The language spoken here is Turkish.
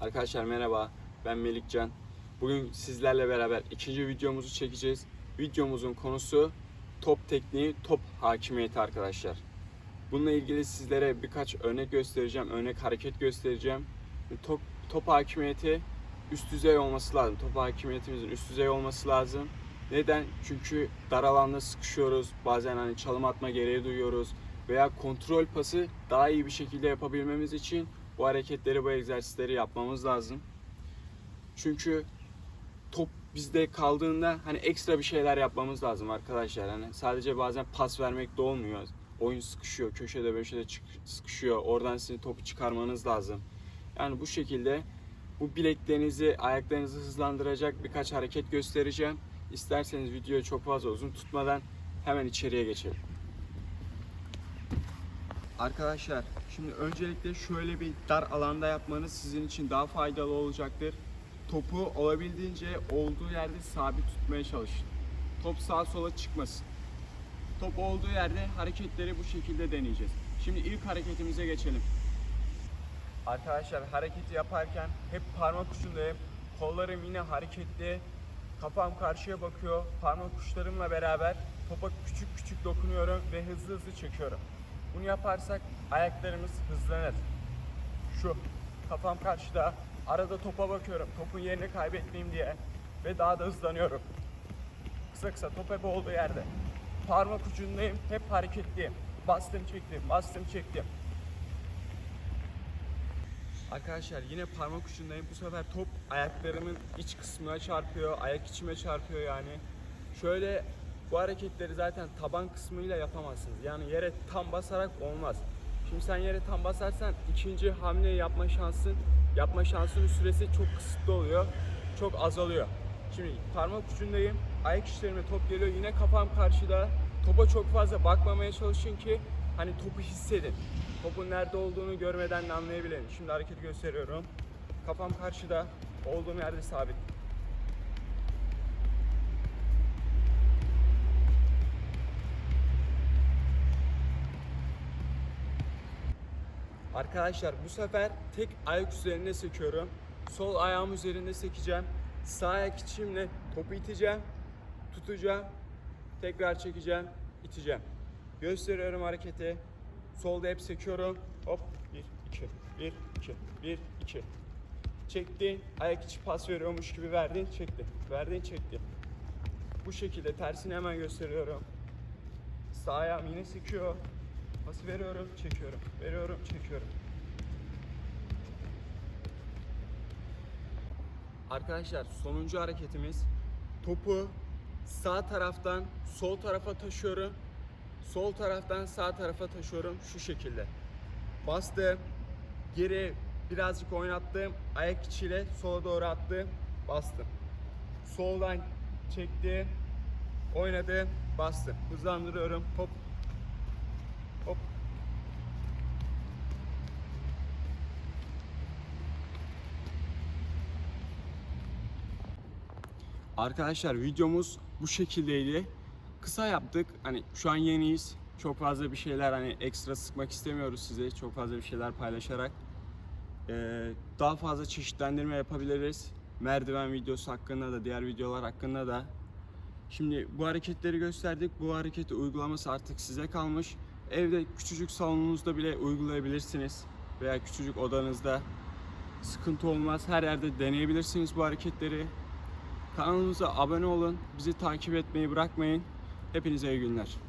Arkadaşlar merhaba, ben Melikcan. Bugün sizlerle beraber ikinci videomuzu çekeceğiz. Videomuzun konusu top tekniği, top hakimiyeti arkadaşlar. Bununla ilgili sizlere birkaç örnek göstereceğim, örnek hareket göstereceğim. Top, top hakimiyeti üst düzey olması lazım. Top hakimiyetimizin üst düzey olması lazım. Neden? Çünkü dar alanda sıkışıyoruz. Bazen hani çalım atma gereği duyuyoruz. Veya kontrol pası daha iyi bir şekilde yapabilmemiz için bu hareketleri, bu egzersizleri yapmamız lazım. Çünkü top bizde kaldığında hani ekstra bir şeyler yapmamız lazım arkadaşlar. Hani sadece bazen pas vermek de olmuyor. Oyun sıkışıyor, köşede çık- sıkışıyor. Oradan sizin topu çıkarmanız lazım. Yani bu şekilde bu bileklerinizi, ayaklarınızı hızlandıracak birkaç hareket göstereceğim. İsterseniz videoyu çok fazla uzun tutmadan hemen içeriye geçelim. Arkadaşlar şimdi öncelikle şöyle bir dar alanda yapmanız sizin için daha faydalı olacaktır. Topu olabildiğince olduğu yerde sabit tutmaya çalışın. Top sağa sola çıkmasın. Top olduğu yerde hareketleri bu şekilde deneyeceğiz. Şimdi ilk hareketimize geçelim. Arkadaşlar hareketi yaparken hep parmak ucundayım. Kollarım yine hareketli. Kafam karşıya bakıyor. Parmak uçlarımla beraber topa küçük küçük dokunuyorum ve hızlı hızlı çekiyorum. Bunu yaparsak ayaklarımız hızlanır. Şu kafam karşıda. Arada topa bakıyorum. Topun yerini kaybetmeyeyim diye. Ve daha da hızlanıyorum. Kısa kısa top hep olduğu yerde. Parmak ucundayım. Hep hareketliyim. Bastım çektim. Bastım çektim. Arkadaşlar yine parmak ucundayım. Bu sefer top ayaklarımın iç kısmına çarpıyor. Ayak içime çarpıyor yani. Şöyle bu hareketleri zaten taban kısmıyla yapamazsınız. Yani yere tam basarak olmaz. Şimdi sen yere tam basarsan ikinci hamle yapma şansın, yapma şansının süresi çok kısıtlı oluyor. Çok azalıyor. Şimdi parmak ucundayım. Ayak içlerime top geliyor. Yine kafam karşıda. Topa çok fazla bakmamaya çalışın ki hani topu hissedin. Topun nerede olduğunu görmeden de anlayabilelim. Şimdi hareketi gösteriyorum. Kafam karşıda. Olduğum yerde sabit. Arkadaşlar bu sefer tek ayak üzerinde sekiyorum. Sol ayağım üzerinde sekeceğim. Sağ ayak içimle topu iteceğim. Tutacağım. Tekrar çekeceğim. iteceğim. Gösteriyorum hareketi. Solda hep sekiyorum. Hop 1 2 1 2 1 2. Çektin. Ayak içi pas veriyormuş gibi verdin, çekti. Verdin, çekti. Bu şekilde tersini hemen gösteriyorum. Sağ ayağım yine sekiyor. Pası veriyorum, çekiyorum. Veriyorum, çekiyorum. Arkadaşlar sonuncu hareketimiz topu sağ taraftan sol tarafa taşıyorum. Sol taraftan sağ tarafa taşıyorum şu şekilde. Bastım. Geri birazcık oynattım. Ayak içiyle sola doğru attım. Bastım. Soldan çektim. Oynadım. Bastım. Hızlandırıyorum. Hop Hop. Arkadaşlar videomuz bu şekildeydi. Kısa yaptık. Hani şu an yeniyiz. Çok fazla bir şeyler hani ekstra sıkmak istemiyoruz size. Çok fazla bir şeyler paylaşarak. Ee, daha fazla çeşitlendirme yapabiliriz. Merdiven videosu hakkında da diğer videolar hakkında da. Şimdi bu hareketleri gösterdik. Bu hareketi uygulaması artık size kalmış. Evde küçücük salonunuzda bile uygulayabilirsiniz. Veya küçücük odanızda sıkıntı olmaz. Her yerde deneyebilirsiniz bu hareketleri. Kanalımıza abone olun. Bizi takip etmeyi bırakmayın. Hepinize iyi günler.